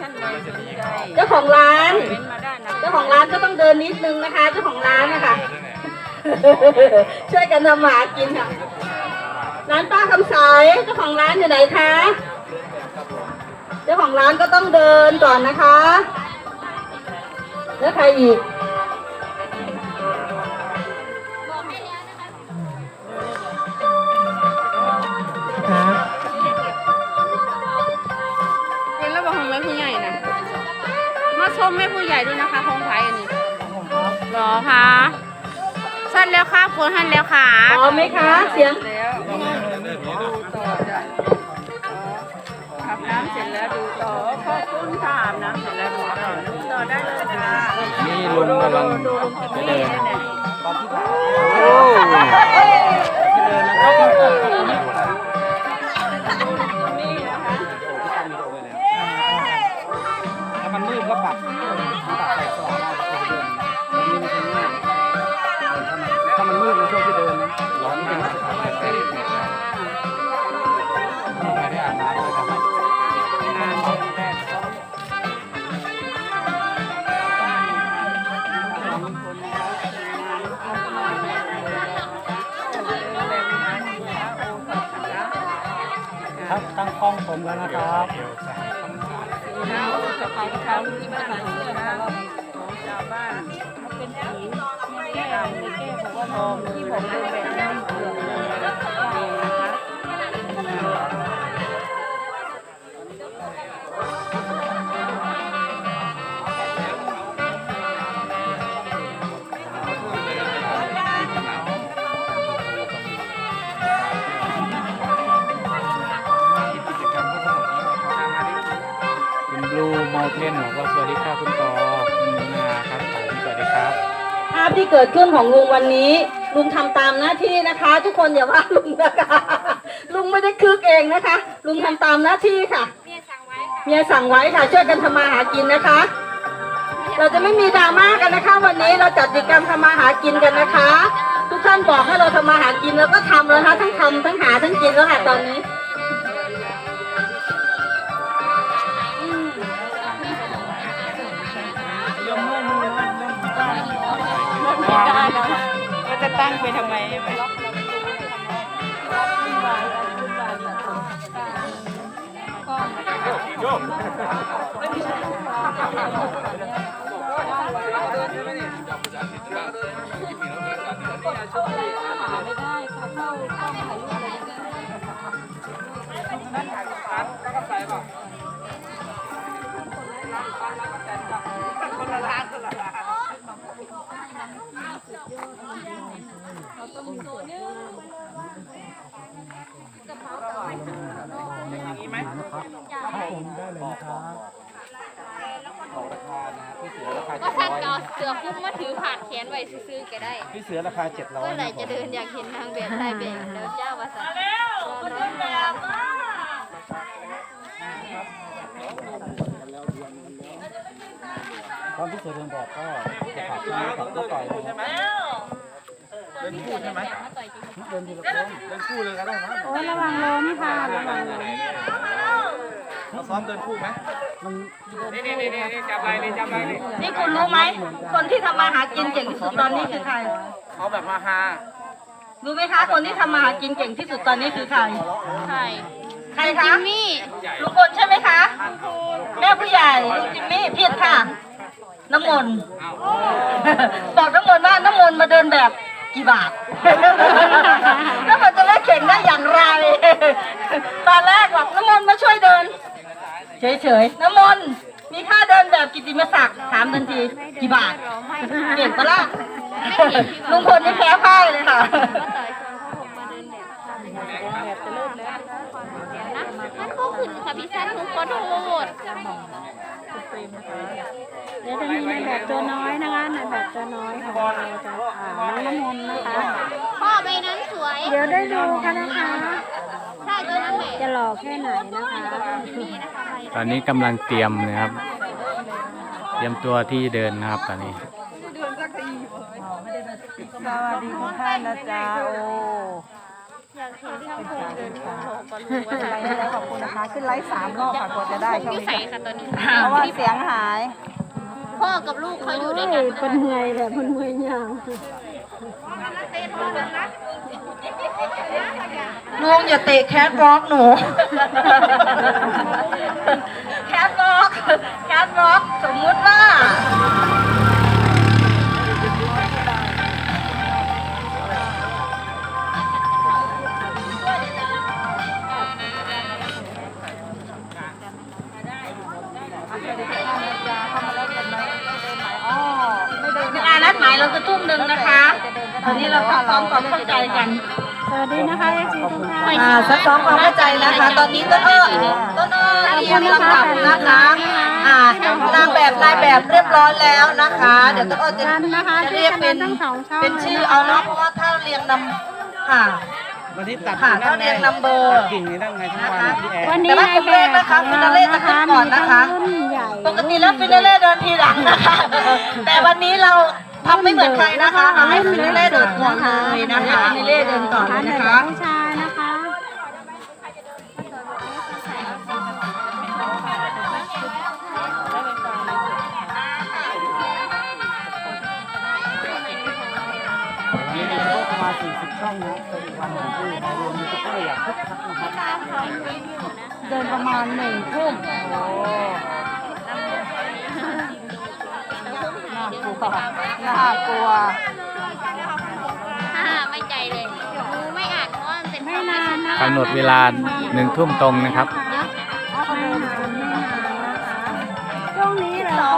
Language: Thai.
ท่านใดสนใจเจ้าของร้าน เว้นมาได้นะเจ้าของร้านก็ต้องเดินนิดนึงนะคะ เจ้าของร้านนะคะ ช่วยกันทำหมากินค่ะ ร้านป้าคำใสเจ้าของร้านอยู่ไหนคะ เจ้าของร้านก็ต้องเดินก่อนนะคะ แล้วใครอีก คะสั้นแล้วค่ะปวดหันแล้วค่ะพร้อมไหมคะเสียงแล้วดูต่อจ้ะอาบน้ำเสร็จแล้วดูต่อขอบคุณค่ะอาบน้ำเสร็จแล้วดูต่อดูต่อได้เลยจ้านี่ลุงกำลังดูลุงจิมมี่เนี่ ตั้งกล้องผมแล้วนะครับนะโอ้สบายดีครับที่บ้านหลังเสื้อนะของชาวบ้านเขาเป็นสีแก้วในแก้วบอกว่าทองที่ผมเดินแบบนี้เกือบเลยน บลูมอลเทนบอกว่าสวัสดีครับคุณต่อคุณนุนาครับผมสวัสดีครับ ภาพที่เกิดขึ้นของลุงวันนี้ ลุงทำตามหน้าที่นะคะ ทุกคนอย่าว่าลุงนะคะ ลุงไม่ได้คึกเองนะคะ ลุงทำตามหน้าที่ค่ะ เมียสั่งไว้เมียสั่งไว้ค่ะช่วยกันทำมาหากินนะคะ เราจะไม่มีดราม่ากันนะคะ วันนี้เราจัดกิจกรรมทำมาหากินกันนะคะ ทุกท่านบอกให้เราทำมาหากินแล้วก็ทำแล้วนะคะทั้งทำทั้งหาทั้งกินแล้วค่ะตอนนี้ ตั้งไปทำไมไปล็อกเราไม่ไมไม่ได้ค่ะเข้าเข้าถ่ายรูปอะไรไม่ได้ พี่เสือราคาก็เจ็ดท่านร้อยก็เอาเสือคุ้มมาถือผ่านแขนไว้ซื้อๆก็ได้ พี่เสือราคาเจ็ดร้อยเมื่อไหร่จะเดินอยากเห็นนางแบบไทยแบบแล้วเจ้าว่าสันตอนพี่เสือเดินแบบก็จะขาดที่กับก็ต่อยนะครับเดินคู่ใช่ไหมเดินทีละคนเดินคู่เลยก็ได้นะโอ้ยระวังล้มค่ะระวังล้ม เราซ้อมเดินคู่ไหมมันนี่นี่นี่นี่จับอะไรนี่จับอะไรนี่นี่คุณรู้ไหม คนที่ทำมาหากินเก่งที่สุดตอนนี้คือใครเอาแบบฮาฮารู้ไหมคะ คนที่ทำมาหากินเก่งที่สุดตอนนี้คือใครใช่ใครคะจิมมี่ลุงพลใช่ไหมคะแม่ผู้ใหญ่ลุงจิมมี่ผิดค่ะ น้ำมนต์บอกน้ำมนต์ว่าน้ำมนต์มาเดินแบบกี่บาท แล้วมันจะเล่นเข่งได้อย่างไร ตอนแรกบอกน้ำมนต์มาช่วยเดิน เฉยๆ น้ำมนต์มีค่าเดินแบบกิตติมศักดิ์ถามทันที กี่บาทเก่งปะล่ะลุงพลนี่แพ้พ่ายเลยค่ะก็ต่อยชวนเขาผมมาเดินแบบแบบจะเริ่มแล้วเดี๋ยวนะมันก็ขึ้นค่ะพี่สันทุกคนโหดเดี๋ยวจะมีในแบบตัวน้อยนะคะในแบบตัวน้อยของเราจะอ่าน้องน้ำมนต์นะคะพ่อใบนั้นสวย เดี๋ยวได้ดูกันนะคะ ใช่ตัวนั้นแหละจะหล่อแค่ไหนนะคะนี่นะคะใบตอนนี้กำลังเตรียมนะครับ เตรียมตัวที่เดินนะครับตอนนี้ สวัสดีทุกท่านนะจ๊ะโอ้อยากเห็นช่างพงเดินโชว์ก็รู้ว่าอะไรนะขอบคุณนะคะขึ้นไลฟ์สามรอบค่ะกว่าจะได้ผมช่วองยู่นี้ใส่ค่ะตอนนี้เพราะว่าเสียงหาย พ่อกับลูกเขาอยู่ด้วยกัน เป็นเมื่อยแหละเป็นเมื่อยยาว ลุงอย่าเตะแคทวอล์กหนู แคทวอล์กแคทวอล์กสมมุติว่าอ๋อานัดหมายเราจะทุ่มหนึ่งนะคะตอนนี้เราซักซ้อมความเข้าใจกันสวัสดีนะคะเอซีทุกท่านอ่าซักซ้อมความเข้าใจนะคะ ตอนนี้ต้นอ้อต้นอ้อเรียงลำดับนะคะอ่านางแบบนายแบบเรียบร้อยแล้วนะคะ เดี๋ยวต้นอ้อจะกันนะคะจะที่เรียกคะแนเป็นนทั้งสองช่องเป็นชื่อเอาเนาะเพราะว่าถ้าเรียงนำค่ะวันนี้ตัดค่ะถ้าเรียง number ตัดกิ่งนี่ได้ไงทั้งวันพี่แอนวันนี้แต่ว่ากลุ่มแรกนะคะฟินาเล่จะขึ้นก่อนนะคะรุ่นใหญ่ปกติแล้วฟินาเล่เดินทีหลังนะคะ แต่วันนี้เรา ทำไม่เหมือนใครนะคะเอาให้ฟินาเล่เดินก่อนเลยนะคะฟินาเล่เดินก่อนเลยนะคะผู้ชายนะคะวันนี้มีโลกประมาณ40ช่องนะเป็นอีกวันหนึ่งที่รวมยูทูบเบอร์อย่างคึกคักนะครับเดินประมาณหนึ่งทุ่มโอ้ กลัวน่ากลัวฮ่าไม่ใจเลยหนูไม่อ่านว่ามันเป็นไม่นานนะกำหนดเวลาหนึ่งทุ่มตรงนะครับช่วงนี้เรา